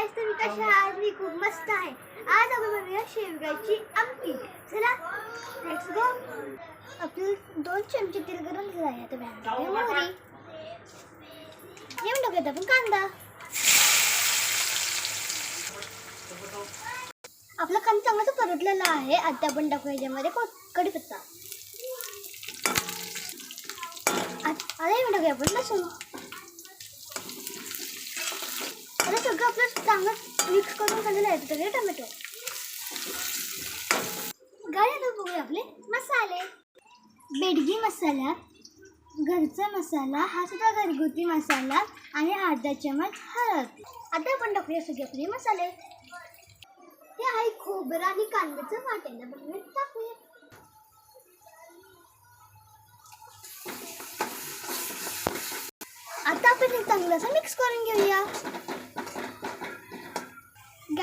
गाईस तुम्ही कशा आहात मी खूप मस्त आहे. आज आपण बनवूया शेवगाची आमटी. चला लेट्स गो आपले दोन चमचे तेल गरम झालं आहे आता बॅग. मोहरी. येऊन टाकूयात आपण कांदा. आपला कांदा चांगलाच परतलेला आहे. आता आपण टाकूया याच्यामध्ये को- कढीपत्ता. आता येऊन टाकूया आपण लसूण आता सगळं आपलं चांगलं मिक्स करून खाल्लेलं आहे सगळे टोमॅटो गाडी बघूया आपले. मसाले. बेडगी मसाला घरचा मसाला हा सुद्धा घरगुती मसाला आणि अर्धा चमच हळद. आता आपण टाकूया सगळे आपले मसाले. हे आहे खोबरं आणि कांद्याचं वाटायला बनवून टाकूया. आता आपण हे चांगलं असं मिक्स करून घेऊया.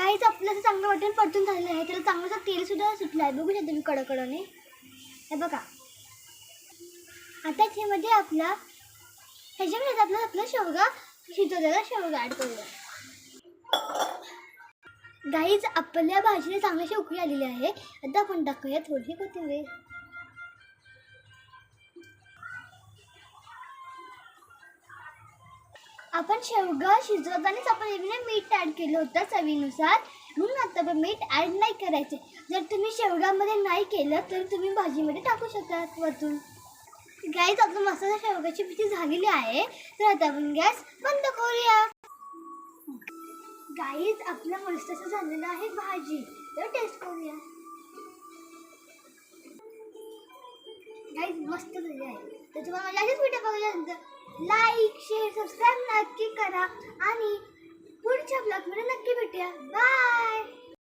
काहीच आपलं चांगलं वाटेल परतून झालेलं आहे. त्याला चांगलं तेल सुद्धा सुटलं आहे. बघू शकता तुम्ही कडकडने. हे बघा. आता ह्यामध्ये आपला ह्याच्यामध्ये आपला आपला शेवगा शिजवलेला शेवगा ॲड करूया. गाईच आपल्या भाजीला चांगलीशी उकळी आलेली आहे. आता आपण टाकूया थोडी कोथिंबीर. आपण शेवगा शिजवतानाच आपण यामध्ये मीठ ॲड केलं होतं चवीनुसार. म्हणून आता आपण मीठ ॲड नाही करायचे. जर तुम्ही शेवगामध्ये नाही केलं तर तुम्ही भाजीमध्ये टाकू शकता वरतून. गॅस आपलं मसाला शेवगाची भीती झालेली आहे. तर आता आपण गॅस बंद करूया. गाईज आपलं मस्त असं झालेलं आहे भाजी. तर टेस्ट करूया. गाईज मस्त झाली आहे. तर तुम्हाला माझ्या असेच व्हिडिओ लाईक शेअर सबस्क्राईब नक्की करा. आणि पुढच्या ब्लॉगमध्ये नक्की भेटूया. बाय